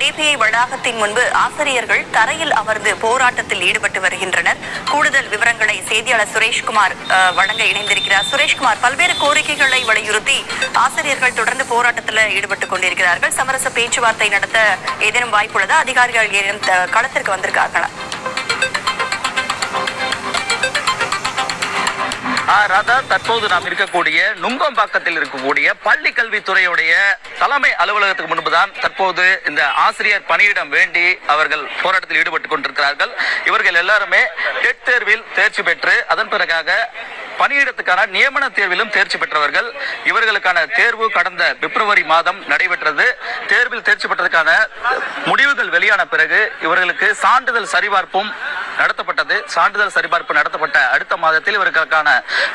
DPI வளாகத்தின் முன்பு ஆசிரியர்கள் தரையில் அமர்ந்து போராட்டத்தில் ஈடுபட்டு வருகின்றனர். கூடுதல் விவரங்களை செய்தியாளர் சுரேஷ்குமார் வழங்க இணைந்திருக்கிறார். சுரேஷ்குமார் பல்வேறு கோரிக்கைகளை வலியுறுத்தி ஆசிரியர்கள் தொடர்ந்து போராட்டத்தில் ஈடுபட்டுக் கொண்டிருக்கிறார்கள். சமரச பேச்சுவார்த்தை நடத்த ஏதேனும் வாய்ப்புள்ளதா? அதிகாரிகள் ஏதேனும் களத்திற்கு வந்திருக்கார்களா? ராதா தற்போது நாம் இருக்கக்கூடிய நுங்கம்பாக்கத்தில் இருக்கக்கூடிய பள்ளி கல்வித்துறையுடைய தலைமை அலுவலகத்துக்கு முன்புதான் தற்போது இந்த ஆசிரியர் பணியிடம் வேண்டி அவர்கள் போராட்டத்தில் ஈடுபட்டுக் கொண்டிருக்கிறார்கள். இவர்கள் எல்லாருமே டெட் தேர்வில் தேர்ச்சி பெற்று அதன் பிறகாக பணியிடத்துக்கான நியமன தேர்விலும் தேர்ச்சி பெற்றவர்கள். இவர்களுக்கான தேர்வு கடந்த பிப்ரவரி மாதம் நடைபெற்றது. தேர்வில் தேர்ச்சி பெற்றதற்கான முடிவுகள் வெளியான பிறகு இவர்களுக்கு சான்றிதழ் சரிபார்ப்பும் நடத்தப்பட்டது. சான்றிதழ் சரிபார்ப்பு நடத்தப்பட்ட அடுத்த மாதத்தில் இவர்களுக்கான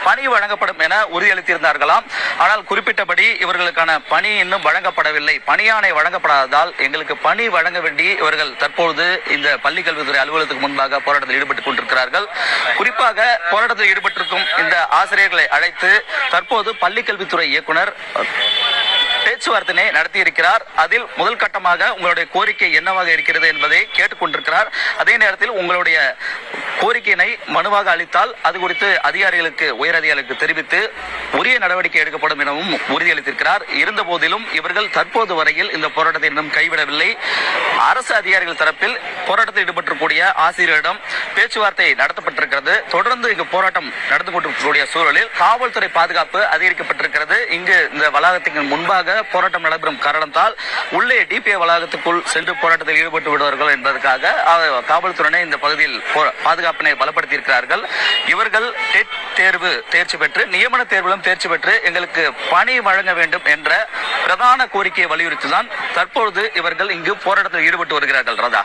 பணி வழங்கப்படும் என உறுதியளித்திருந்தார்களாம். ஆனால் குறிப்பிட்டபடி இவர்களுக்கான பணி இன்னும் வழங்கப்படவில்லை. பணியாணை வழங்கப்படாததால் எங்களுக்கு பணி வழங்க வேண்டி இவர்கள் தற்போது இந்த பள்ளி கல்வித்துறை அலுவலகத்துக்கு முன்பாக போராட்டத்தில் ஈடுபட்டுக் கொண்டிருக்கிறார்கள். குறிப்பாக போராட்டத்தில் ஈடுபட்டிருக்கும் இந்த ஆசிரியர்களை அழைத்து தற்போது பள்ளி கல்வித்துறை பேச்சுவார்த்தை நடத்தி நடத்தியிருக்கிறார். அதில் முதல் கட்டமாக உங்களுடைய கோரிக்கை என்னவாக இருக்கிறது என்பதை கேட்டுக்கொண்டிருக்கிறார். அதே நேரத்தில் உங்களுடைய கோரிக்கையினை மனுவாக அளித்தால் அது குறித்து அதிகாரிகளுக்கு உயர் அதிகாரிகளுக்கு தெரிவித்து உரிய நடவடிக்கை எடுக்கப்படும் எனவும் உறுதியளித்திருக்கிறார். இருந்த போதிலும் இவர்கள் தற்போது வரையில் இந்த போராட்டத்தை இன்னும் கைவிடவில்லை. அரசு அதிகாரிகள் தரப்பில் போராட்டத்தில் ஈடுபட்டிருக்கக்கூடிய ஆசிரியரிடம் பேச்சுவார்த்தை நடத்தப்பட்டிருக்கிறது. தொடர்ந்து இங்கு போராட்டம் நடந்து கொண்டிருக்கக்கூடிய சூழலில் காவல்துறை பாதுகாப்பு அதிகரிக்கப்பட்டிருக்கிறது. இங்கு இந்த வளாகத்துக்கு முன்பாக போராட்டம் நடைபெறும் காரணத்தால் உள்ளே டிபிஐ வளாகத்துக்குள் சென்று போராட்டத்தில் ஈடுபட்டு விடுவார்கள் என்பதற்காக காவல்துறையினர் இந்த பகுதியில் போ- பாதுகாப்பினை பலப்படுத்தியிருக்கிறார்கள். இவர்கள் டெட் தேர்வு தேர்ச்சி பெற்று நியமன தேர்விலும் தேர்ச்சி பெற்று எங்களுக்கு பணி வழங்க வேண்டும் என்ற பிரதான கோரிக்கையை வலியுறுத்தி தான் தற்பொழுது இவர்கள் இங்கு போராட்டத்தில் ஈடுபட்டு வருகிறார்கள் ரதா.